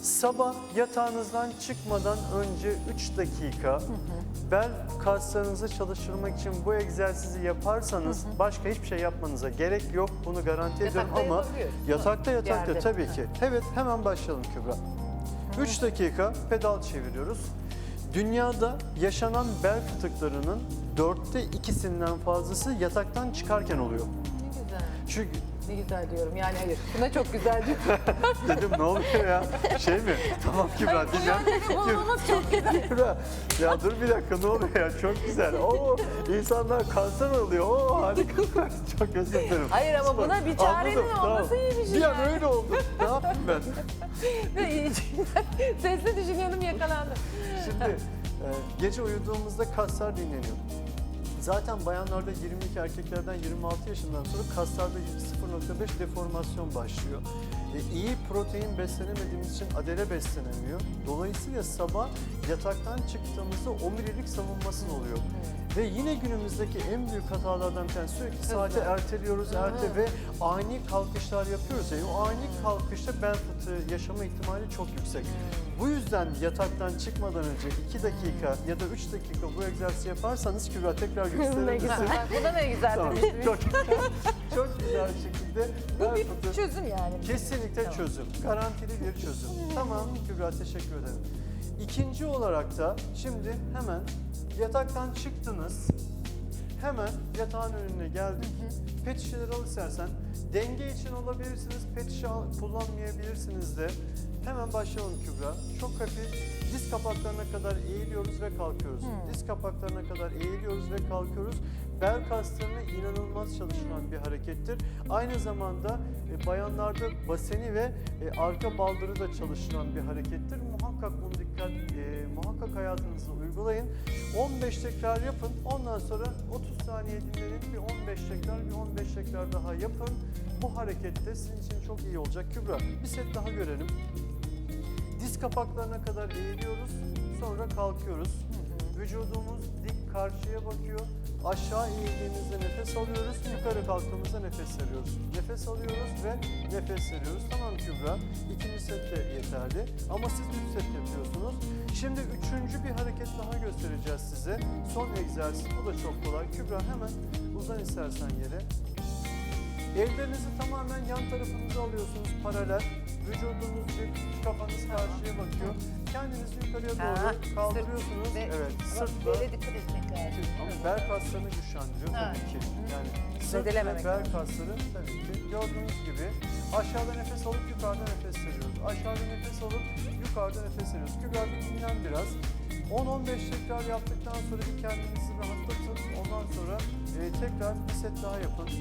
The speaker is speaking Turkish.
Sabah yatağınızdan çıkmadan önce 3 dakika bel kaslarınızı çalıştırmak için bu egzersizi yaparsanız başka hiçbir şey yapmanıza gerek yok. Bunu garanti ediyorum Yatakta ama yapabiliyoruz. yatakta yatakta Yerde. tabii ki. Evet hemen başlayalım Kübra. 3 dakika pedal çeviriyoruz. Dünyada yaşanan bel fıtıklarının dörtte ikisinden fazlası yataktan çıkarken oluyor. Ne güzel. Çünkü Ne güzel diyorum yani hayır. Buna çok güzel diyorum. dedim ne oluyor ya? Şey mi? Tamam Kübra diyeceğim. Güzel. Kübra, ya dur bir dakika ne oluyor ya çok güzel. Oo insanlar kanser oluyor. Oo harika. çok özür dilerim. Hayır ama buna bir çarenin Anladım, olması iyi bir şey Bir an yani. öyle oldu. Ne yapayım ben? Ve Sesli düşünüyordum yakalandım. Şimdi e, gece uyuduğumuzda kaslar dinleniyor. Zaten bayanlarda 22 erkeklerden 26 yaşından sonra kaslarda 0.5 deformasyon başlıyor. E, iyi protein beslenemediğimiz için adele beslenemiyor. Dolayısıyla sabah yataktan çıktığımızda omurilik savunmasız oluyor. Ve yine günümüzdeki en büyük hatalardan bir tanesi sürekli saate erteliyoruz, erte ve ani kalkışlar yapıyoruz. Ya, o ani kalkışta bel fıtığı yaşama ihtimali çok yüksek. Bu yüzden yataktan çıkmadan önce 2 dakika ya da 3 dakika bu egzersizi yaparsanız Kübra tekrar ne gösterebilirsin. güzel. Bak, Bu da ne güzel Tamam. Çok, çok güzel bir şekilde Bu bir fıtığı çözüm yani. Kesinlikle çözüm. Garantili bir çözüm. Tamam Kübra teşekkür ederim. İkinci olarak da şimdi hemen yataktan çıktınız. Hemen yatağın önüne geldik. Pet şişeleri al istersen. Denge için alabilirsiniz. Pet şişe al- kullanmayabilirsiniz de. Hemen başlayalım Kübra. Çok hafif diz kapaklarına kadar eğiliyoruz ve kalkıyoruz. Diz kapaklarına kadar eğiliyoruz ve kalkıyoruz. Bel kaslarına inanılmaz çalışılan bir harekettir. Aynı zamanda e, bayanlarda baseni ve e, arka baldırı da çalışılan bir harekettir. Muhakkak bunu dikkat, e, muhakkak hayatınızda uygulayın. 15 tekrar yapın. Ondan sonra 30 saniye dinlenin. Bir 15 tekrar, bir 15 tekrar daha yapın. Bu hareket de sizin için çok iyi olacak. Kübra bir set daha görelim. Diz kapaklarına kadar eğiliyoruz. Sonra kalkıyoruz. Vücudumuz dik karşıya bakıyor. Aşağı eğildiğimizde nefes alıyoruz. Yukarı kalktığımızda nefes veriyoruz. Nefes alıyoruz ve nefes veriyoruz. Tamam Kübra. İkinci set de yeterli. Ama siz üç set yapıyorsunuz. Şimdi üçüncü bir hareket daha göstereceğiz size. Son egzersiz. Bu da çok kolay. Kübra hemen uzan istersen yere. Ellerinizi tamamen yan tarafınıza alıyorsunuz paralel. Vücudunuz dik, kafanız karşıya bakıyor. Kendinizi yukarıya Ha, doğru kaldırıyorsunuz. sırt ve- Evet, Ama sırtla. Böyle dikkat etmek lazım. Ama bel kaslarını güçlendiriyor Ha. tabii ki. Yani sırt ve Zedelememek bel lazım. kasları tabii ki gördüğünüz gibi aşağıda nefes alıp yukarıda nefes veriyoruz. Aşağıda nefes alıp yukarıda nefes veriyoruz. Kübra bir dinlen biraz. 10-15 tekrar yaptıktan sonra bir kendinizi rahatlatın. Ondan sonra e, tekrar bir set daha yapın.